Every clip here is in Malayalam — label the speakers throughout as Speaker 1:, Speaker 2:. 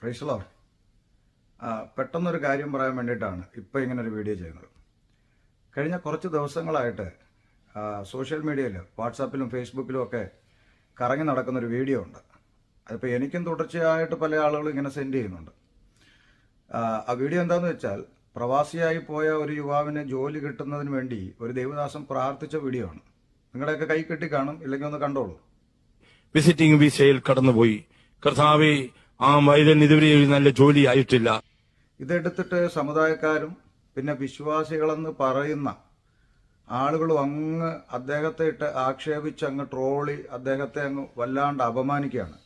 Speaker 1: പ്രൈസലോ പെട്ടെന്നൊരു കാര്യം പറയാൻ വേണ്ടിയിട്ടാണ് ഇപ്പോൾ ഇങ്ങനെ ഒരു വീഡിയോ ചെയ്യുന്നത്. കഴിഞ്ഞ കുറച്ച് ദിവസങ്ങളായിട്ട് സോഷ്യൽ മീഡിയയിൽ വാട്സാപ്പിലും ഫേസ്ബുക്കിലും ഒക്കെ കറങ്ങി നടക്കുന്നൊരു വീഡിയോ ഉണ്ട്. അതിപ്പോൾ എനിക്കും തുടർച്ചയായിട്ട് പല ആളുകളും ഇങ്ങനെ സെൻഡ് ചെയ്യുന്നുണ്ട്. ആ വീഡിയോ എന്താണെന്ന് വെച്ചാൽ പ്രവാസിയായി പോയ ഒരു യുവാവിന് ജോലി കിട്ടുന്നതിന് വേണ്ടി ഒരു ദൈവദാസം പ്രാർത്ഥിച്ച വീഡിയോ ആണ്. നിങ്ങളുടെയൊക്കെ കൈ കെട്ടി കാണും ഇല്ലെങ്കിൽ ഒന്ന് കണ്ടോളൂ.
Speaker 2: വിസിറ്റിംഗ് വിസയിൽ കടന്നുപോയി. കർത്താവെ ആ വൈദ്യൻ ഇതുവരെ നല്ല ജോലി ആയിട്ടില്ല.
Speaker 1: ഇതെടുത്തിട്ട് സമുദായക്കാരും പിന്നെ വിശ്വാസികളെന്ന് പറയുന്ന ആളുകളും അങ്ങ് അദ്ദേഹത്തെ ഇട്ട് ആക്ഷേപിച്ച് അങ്ങ് ട്രോളി അദ്ദേഹത്തെ അങ്ങ് വല്ലാണ്ട് അപമാനിക്കുകയാണ്.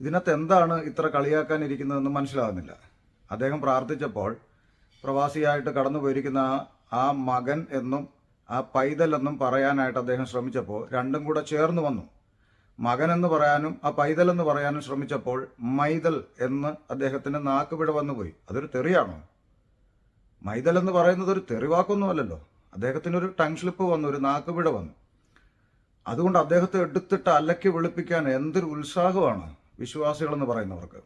Speaker 1: ഇതിനകത്ത് എന്താണ് ഇത്ര കളിയാക്കാനിരിക്കുന്നതെന്ന് മനസ്സിലാകുന്നില്ല. അദ്ദേഹം പ്രാർത്ഥിച്ചപ്പോൾ പ്രവാസിയായിട്ട് കടന്നു പോയിരിക്കുന്ന ആ മകൻ എന്നും ആ പൈതൽ എന്നും പറയാനായിട്ട് അദ്ദേഹം ശ്രമിച്ചപ്പോൾ രണ്ടും കൂടെ ചേർന്ന് വന്നു. മകൻ എന്ന് പറയാനും ആ പൈതൽ എന്ന് പറയാനും ശ്രമിച്ചപ്പോൾ മൈതൽ എന്ന് അദ്ദേഹത്തിന്റെ നാക്കുപിഴ വന്നുപോയി. അതൊരു തെറിയാണോ? മൈതൽ എന്ന് പറയുന്നത് ഒരു തെറിവാക്കൊന്നുമല്ലല്ലോ അദ്ദേഹത്തിന് ഒരു ടങ് സ്ലിപ്പ് വന്നു ഒരു നാക്കുപിഴ വന്നു. അതുകൊണ്ട് അദ്ദേഹത്തെ എടുത്തിട്ട് അലക്കി വെളുപ്പിക്കാൻ എന്തൊരു ഉത്സാഹമാണ് വിശ്വാസികൾ എന്ന് പറയുന്നവർക്ക്.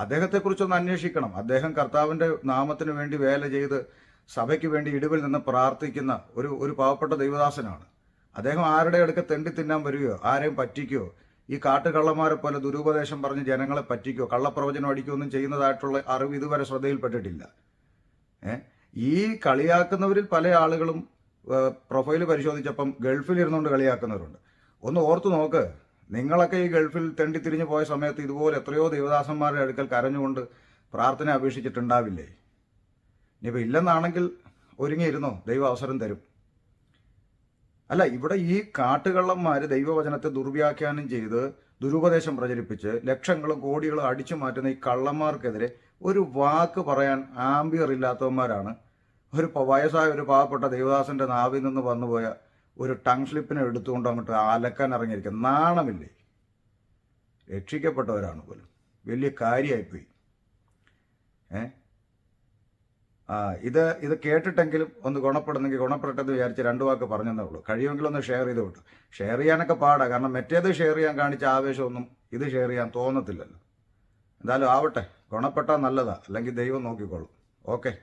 Speaker 1: അദ്ദേഹത്തെക്കുറിച്ചൊന്ന് അന്വേഷിക്കണം. അദ്ദേഹം കർത്താവിന്റെ നാമത്തിന് വേണ്ടി വേല ചെയ്ത് സഭയ്ക്ക് വേണ്ടി ഇടിവിൽ നിന്ന് പ്രാർത്ഥിക്കുന്ന ഒരു ഒരു പാവപ്പെട്ട ദൈവദാസനാണ്. അദ്ദേഹം ആരുടെ അടുക്ക തെണ്ടി തിന്നാൻ വരികയോ ആരെയും പറ്റിക്കോ ഈ കാട്ടുകള്ളന്മാരെ പോലെ ദുരുപദേശം പറഞ്ഞ് ജനങ്ങളെ പറ്റിക്കോ കള്ളപ്രവചനം അടിക്കുകയോ ഒന്നും ചെയ്യുന്നതായിട്ടുള്ള അറിവ് ഇതുവരെ ശ്രദ്ധയിൽപ്പെട്ടിട്ടില്ല. ഈ കളിയാക്കുന്നവരിൽ പല ആളുകളും പ്രൊഫൈൽ പരിശോധിച്ചപ്പം ഗൾഫിൽ ഇരുന്നുകൊണ്ട് കളിയാക്കുന്നവരുണ്ട്. ഒന്ന് ഓർത്തു നോക്ക് നിങ്ങളൊക്കെ ഈ ഗൾഫിൽ തെണ്ടി തിരിഞ്ഞു പോയ സമയത്ത് ഇതുപോലെ എത്രയോ ദേവദാസന്മാരുടെ അടുക്കൽ കരഞ്ഞുകൊണ്ട് പ്രാർത്ഥന അപേക്ഷിച്ചിട്ടുണ്ടാവില്ലേ? ഇനിയിപ്പോൾ ഇല്ലെന്നാണെങ്കിൽ ഒരുങ്ങിയിരുന്നോ? ദൈവ അവസരം തരും. അല്ല ഇവിടെ ഈ കാട്ടുകള്ളന്മാർ ദൈവവചനത്തെ ദുർവ്യാഖ്യാനം ചെയ്ത് ദുരുപദേശം പ്രചരിപ്പിച്ച് ലക്ഷങ്ങളും കോടികളും അടിച്ചു മാറ്റുന്ന ഈ കള്ളന്മാർക്കെതിരെ ഒരു വാക്ക് പറയാൻ ആംബിയർ ഇല്ലാത്തവന്മാരാണ്. ഒരു വയസ്സായ ഒരു പാവപ്പെട്ട ദേവദാസന്റെ നാവിൽ നിന്ന് വന്നുപോയ ഒരു ടങ് സ്ലിപ്പിനെ എടുത്തുകൊണ്ട് അങ്ങോട്ട് അലക്കാൻ ഇറങ്ങിയിരിക്കുക നാണമില്ലേ? രക്ഷിക്കപ്പെട്ടവരാണ് പോലും. വലിയ കാര്യമായിപ്പോയി ഏ? ആ ഇത് ഇത് കേട്ടിട്ടെങ്കിലും ഒന്ന് ഗുണപ്പെടുന്നെങ്കിൽ ഗുണപ്പെടട്ടെന്ന് വിചാരിച്ച് രണ്ടു വാക്ക് പറഞ്ഞതേ ഉള്ളൂ. കഴിയുമെങ്കിൽ ഒന്ന് ഷെയർ ചെയ്ത് വിട്ടു. ഷെയർ ചെയ്യാനൊക്കെ പാടാ. കാരണം മറ്റേത് ഷെയർ ചെയ്യാൻ കാണിച്ച ആവേശമൊന്നും ഇത് ഷെയർ ചെയ്യാൻ തോന്നത്തില്ലല്ലോ. എന്തായാലും ആവട്ടെ. ഗുണപ്പെട്ടാൽ നല്ലതാ. അല്ലെങ്കിൽ ദൈവം നോക്കിക്കോളും. ഓക്കെ.